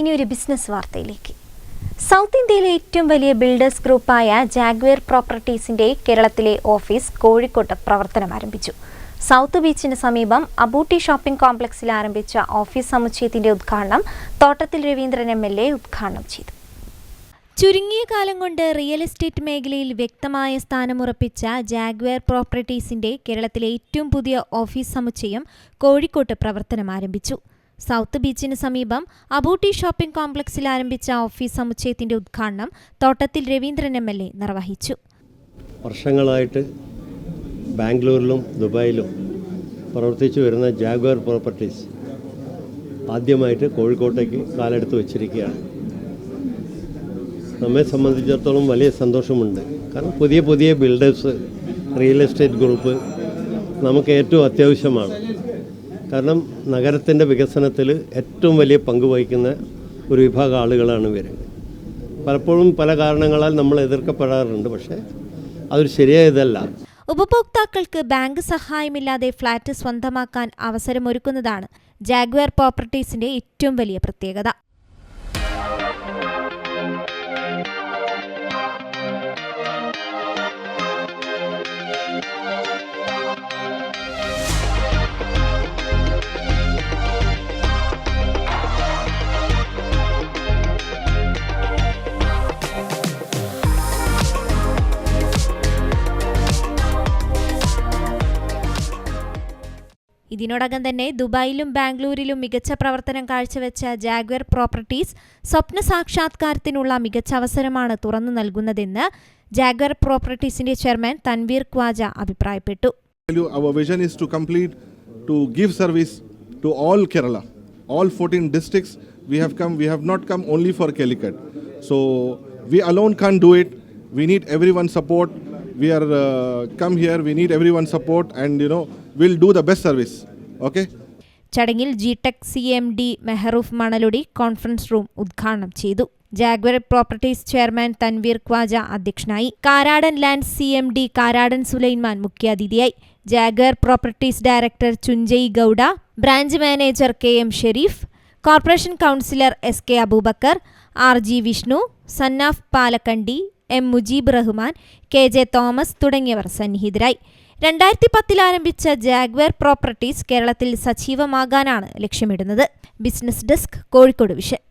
ഇനി ഒരു ബിസിനസ് വാർത്തയിലേക്ക്. സൗത്ത് ഇന്ത്യയിലെ ഏറ്റവും വലിയ ബിൽഡേഴ്സ് ഗ്രൂപ്പായ ജാഗ്വേർ പ്രോപ്പർട്ടീസിന്റെ കേരളത്തിലെ ഓഫീസ് കോഴിക്കോട്ട് പ്രവർത്തനം ആരംഭിച്ചു. സൗത്ത് ബീച്ചിന് സമീപം അബൂട്ടി ഷോപ്പിംഗ് കോംപ്ലക്സിൽ ആരംഭിച്ച ഓഫീസ് സമുച്ചയത്തിന്റെ ഉദ്ഘാടനം Thottathil Raveendran M L A ഉദ്ഘാടനം ചെയ്തു. ചുരുങ്ങിയ കാലം കൊണ്ട് റിയൽ എസ്റ്റേറ്റ് മേഖലയിൽ വ്യക്തമായ സ്ഥാനമുറപ്പിച്ച ജാഗ്വേർ പ്രോപ്പർട്ടീസിന്റെ കേരളത്തിലെ ഏറ്റവും പുതിയ ഓഫീസ് സമുച്ചയം കോഴിക്കോട്ട് പ്രവർത്തനം ആരംഭിച്ചു. സൗത്ത് ബീച്ചിന് സമീപം അബൂട്ടി ഷോപ്പിംഗ് കോംപ്ലക്സിൽ ആരംഭിച്ച ഓഫീസ് സമുച്ചയത്തിന്റെ ഉദ്ഘാടനം Thottathil Raveendran M L A നിർവഹിച്ചു. വർഷങ്ങളായിട്ട് ബാംഗ്ലൂരിലും ദുബായിലും പ്രവർത്തിച്ചു വരുന്ന ജാഗ്വർ പ്രോപ്പർട്ടീസ് ആദ്യമായിട്ട് കോഴിക്കോട്ടേക്ക് കാലെടുത്ത് വച്ചിരിക്കുകയാണ്. നമ്മെ സംബന്ധിച്ചിടത്തോളം വലിയ സന്തോഷമുണ്ട്. കാരണം പുതിയ പുതിയ ബിൽഡേഴ്സ് റിയൽ എസ്റ്റേറ്റ് ഗ്രൂപ്പ് നമുക്ക് ഏറ്റവും അത്യാവശ്യമാണ്. കാരണം നഗരത്തിന്റെ വികസനത്തിൽ ഏറ്റവും വലിയ പങ്ക് വഹിക്കുന്ന ഒരു വിഭാഗം ആളുകളാണ് ഇവർ പലപ്പോഴും പല കാരണങ്ങളാൽ നമ്മൾ എതിർക്കപ്പെടാറുണ്ട് പക്ഷേ അതൊരു ശരിയായതല്ല ഉപഭോക്താക്കൾക്ക് ബാങ്ക് സഹായമില്ലാതെ ഫ്ളാറ്റ് സ്വന്തമാക്കാൻ അവസരമൊരുക്കുന്നതാണ് ജാഗ്വയർ പ്രോപ്പർട്ടീസിന്റെ ഏറ്റവും വലിയ പ്രത്യേകത. ഇതിനോടകം തന്നെ ദുബായിലും ബാംഗ്ലൂരിലും മികച്ച പ്രവർത്തനം കാഴ്ചവെച്ച ജാഗ്വർ പ്രോപ്പർട്ടീസ് സ്വപ്ന സാക്ഷാത്കാരത്തിനുള്ള മികച്ച അവസരമാണ് തുറന്നു നൽകുന്നതെന്ന് ജാഗ്വർ പ്രോപ്പർട്ടീസിന്റെ ചെയർമാൻ തൻവീർ ക്വാജ അഭിപ്രായപ്പെട്ടു our vision is to complete to give service to all kerala all 14 districts we have come we have not come only for calicut so we alone can't do it we need everyone's support we are uh, come here we need everyone support and you know we'll do the best service. Okay? ചടങ്ങിൽ G Tech C M D Mehroof Manaludi conference room ഉദ്ഘാടനം ചെയ്തു. Jaguar properties chairman Tanveer Khwaja അധ്യക്ഷനായി. Karadan land C M D Karadan Sulaiman മുഖ്യാതിഥിയായി. Jaguar properties director Chunchay Gowda branch manager K M Shareef corporation councillor S K Abubakar R G Vishnu Sannaf Palakkandi M Mujeeb Rahman K J Thomas തുടങ്ങിയവർ സന്നിഹിതരായി. രണ്ടായിരത്തി പത്തിൽ ആരംഭിച്ച Jaguar properties കേരളത്തിൽ സജീവമാകാനാണ് ലക്ഷ്യമിടുന്നത്. Business desk Kozhikode vision.